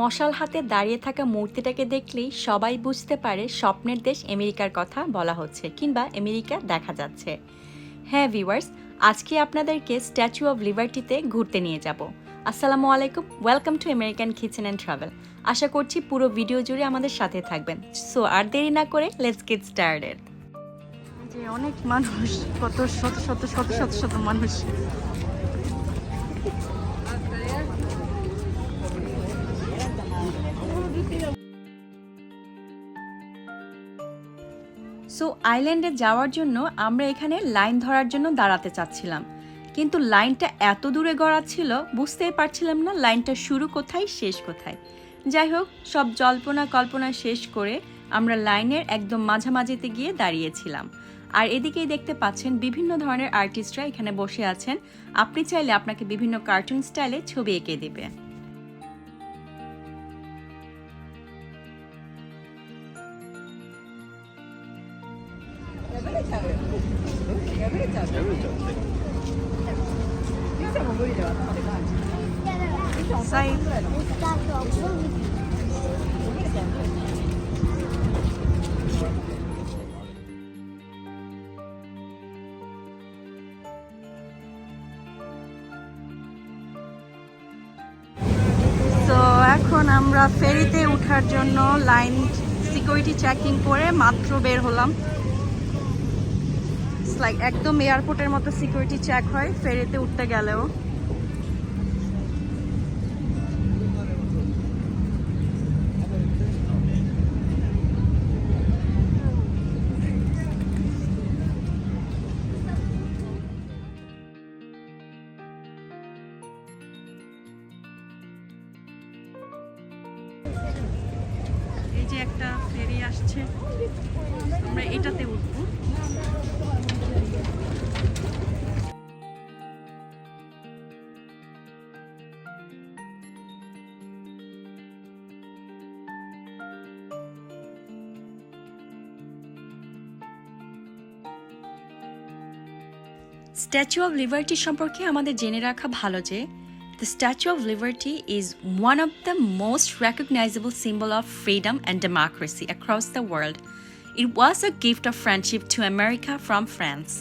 মশাল হাতে দাঁড়িয়ে থাকা মূর্তিটাকে দেখলেই সবাই বুঝতে পারে স্বপ্নের দেশ আমেরিকার কথা বলা হচ্ছে কিংবা আমেরিকা দেখা যাচ্ছে। হ্যাঁ ভিউয়ার্স আজকে আপনাদেরকে স্ট্যাচু অফ লিবার্টিতে ঘুরতে নিয়ে যাব। আসসালামু আলাইকুম welcome to American kitchen and travel আশা করছি পুরো ভিডিও জুড়ে আমাদের সাথে থাকবেন। সো আর দেরি না করে লেটস গেট স্টার্টেড যে অনেক মানুষ, কত শত শত শত শত শত মানুষ। সো আইল্যান্ডে যাওয়ার জন্য আমরা এখানে লাইন ধরার জন্য দাঁড়াতে চাচ্ছিলাম। কিন্তু লাইনটা এত দূরে গড়া ছিল, বুঝতেই পারছিলাম না লাইনটা শুরু কোথায়, শেষ কোথায়। যাই হোক, সব জল্পনা কল্পনা শেষ করে আমরা লাইনের একদম মাঝামাঝিতে গিয়ে দাঁড়িয়েছিলাম। আর এদিকেই দেখতে পাচ্ছেন বিভিন্ন ধরনের আর্টিস্টরা এখানে বসে আছেন। আপনি চাইলে আপনাকে বিভিন্ন কার্টুন স্টাইলে ছবি এঁকে দেবে। এখন আমরা ফেরিতে ওঠার জন্য লাইন সিকিউরিটি চেকিং করে মাত্র বের হলাম। লাইক একদম এয়ারপোর্টের মতো সিকিউরিটি চেক হয়, ফেরিতে উঠতে গেলেও। স্ট্যাচু অফ লিবার্টি সম্পর্কে আমাদের জেনে রাখা ভালো যে The Statue of Liberty is one of the most recognizable symbol of freedom and democracy across the world. It was a gift of friendship to America from France.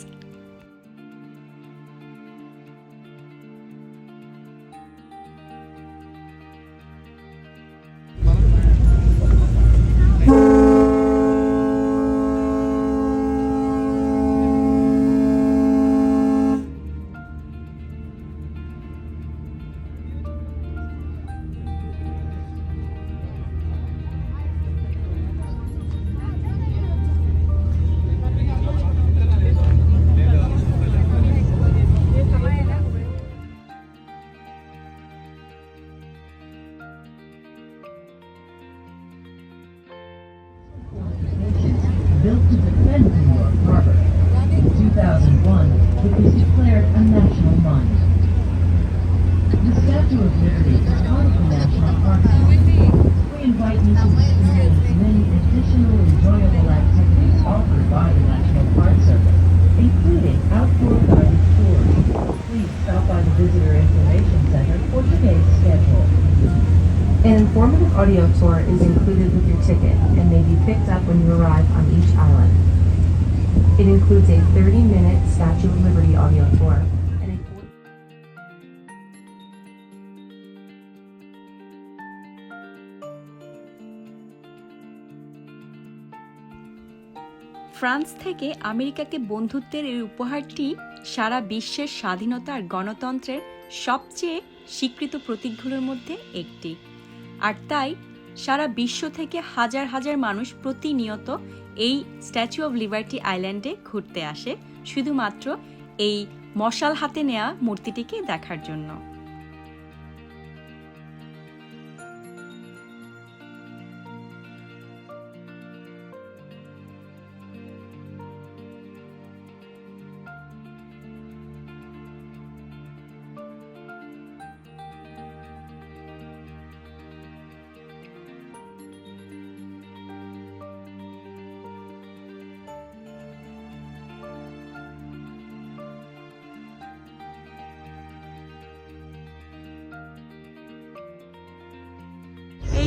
A national monument. The Statue of Liberty is part of the National Park. We invite you to experience many additional enjoyable activities offered by the National Park Service, including outdoor guided tours. Please stop by the Visitor Information Center for today's schedule. An informative audio tour is included with your ticket and may be picked up when you arrive on each island. It includes a 30-minute Statue of Liberty audio tour. And a 40 France থেকে আমেরিকাকে বন্ধুত্বের এই উপহারটি সারা বিশ্বের স্বাধীনতা আর গণতন্ত্রের সবচেয়ে স্বীকৃত প্রতীকগুলোর মধ্যে একটি। আর তাই সারা বিশ্ব থেকে হাজার হাজার মানুষ প্রতিনিয়ত এই স্ট্যাচু অব লিবার্টি আইল্যান্ডে ঘুরতে আসে, শুধুমাত্র এই মশাল হাতে নেওয়া মূর্তিটিকে দেখার জন্য।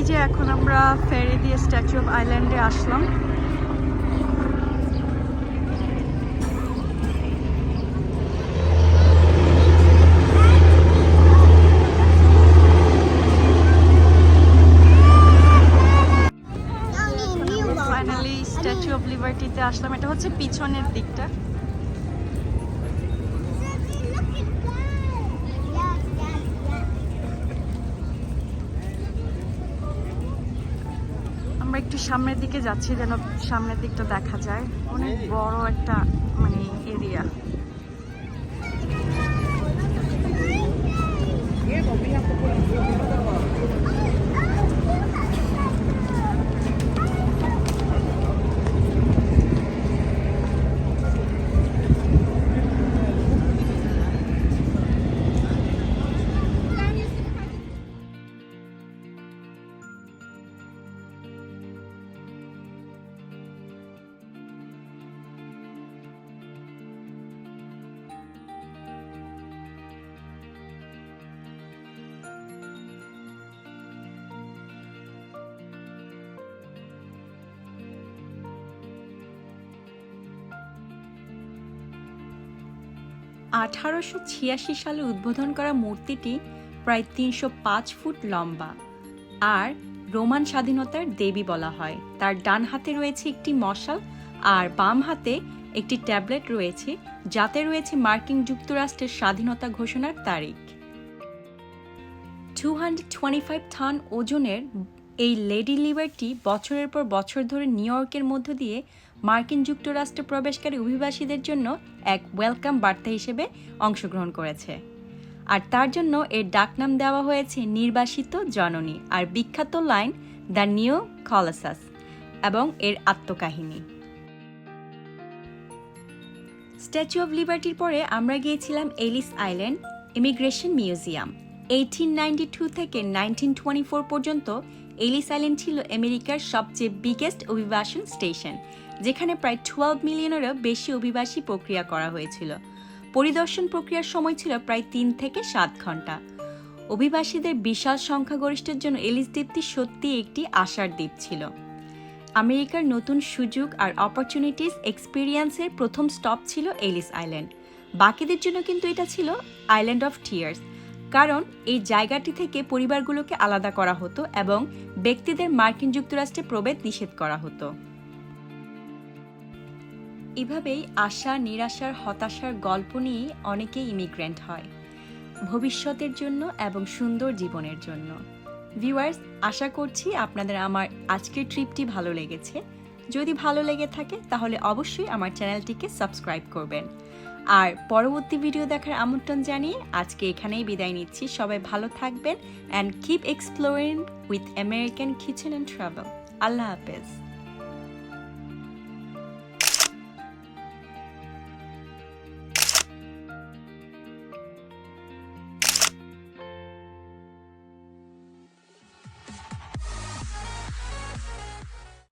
যে এখন আমরা ফেরি দিয়ে স্ট্যাচু অফ আইল্যান্ডে আসলাম। ফাইনালি স্ট্যাচু অফ লিবার্টিতে আসলাম। এটা হচ্ছে পিছনের দিকটা। একটু সামনের দিকে যাচ্ছি যেন সামনের দিকটা দেখা যায়। অনেক বড় একটা মানে এরিয়া আঠারোশো ছিয়াশি সালে উদ্বোধন করা মূর্তিটি প্রায় তিনশো পাঁচ ফুট লম্বা। আর রোমান স্বাধীনতার দেবী বলা হয়। তার ডান হাতে রয়েছে একটি মশাল আর বাম হাতে একটি ট্যাবলেট রয়েছে, যাতে রয়েছে মার্কিন যুক্তরাষ্ট্রের স্বাধীনতা ঘোষণার তারিখ। টু টন ওজনের এই লেডি লিভারটি বছরের পর বছর ধরে নিউ ইয়র্কের মধ্য দিয়ে মার্কিন যুক্তরাষ্ট্রে প্রবেশকারী অভিবাসীদের জন্য এক ওয়েলকাম বার্তা হিসেবে অংশগ্রহণ করেছে। আর তার জন্য এর ডাকনাম দেওয়া হয়েছে নির্বাসিত জননী আর বিখ্যাত লাইন, দ্য নিউ কলাসাস এবং এর আত্মকাহিনী। স্ট্যাচু অফ লিবার্টির পরে আমরা গিয়েছিলাম Ellis island immigration museum. Eighteen ninety two থেকে নাইনটিন ফোর পর্যন্ত এলিস আইল্যান্ড ছিল আমেরিকার সবচেয়ে বিগেস্ট অভিবাসন স্টেশন। যেখানে প্রায় টুয়েলভ মিলিয়নেরও বেশি অভিবাসী প্রক্রিয়া করা হয়েছিল। পরিদর্শন প্রক্রিয়ার সময় ছিল প্রায় তিন থেকে সাত ঘণ্টা। অভিবাসীদের বিশাল সংখ্যাগরিষ্ঠের জন্য এলিস দ্বীপটি সত্যি একটি আশার দ্বীপ ছিল। আমেরিকার নতুন সুযোগ আর অপরচুনিটিস এক্সপিরিয়েন্সের প্রথম স্টপ ছিল এলিস আইল্যান্ড। বাকিদের জন্য কিন্তু এটা ছিল আইল্যান্ড অফ টিয়ার্স কারণ এই জায়গাটি থেকে পরিবারগুলোকে আলাদা করা হতো এবং ব্যক্তিদের মার্কিন যুক্তরাষ্ট্রে প্রবেশ নিষেধ করা হতো। এভাবেই আশা, নিরাশার, হতাশার গল্প নিয়ে অনেকেই ইমিগ্রেন্ট হয়। ভবিষ্যতের জন্য এবং সুন্দর জীবনের জন্য। ভিউয়ার্স আশা করছি আপনাদের আমার আজকের ট্রিপটি ভালো লেগেছে। যদি ভালো লেগে থাকে, তাহলে অবশ্যই আমার চ্যানেলটিকে সাবস্ক্রাইব করবেন। আর পরবর্তী ভিডিও দেখার আমন্ত্রণ জানিয়ে আজকে এখানেই বিদায় নিচ্ছি। সবাই ভালো থাকবেন and keep exploring with American kitchen and travel আল্লাহ হাফেজ।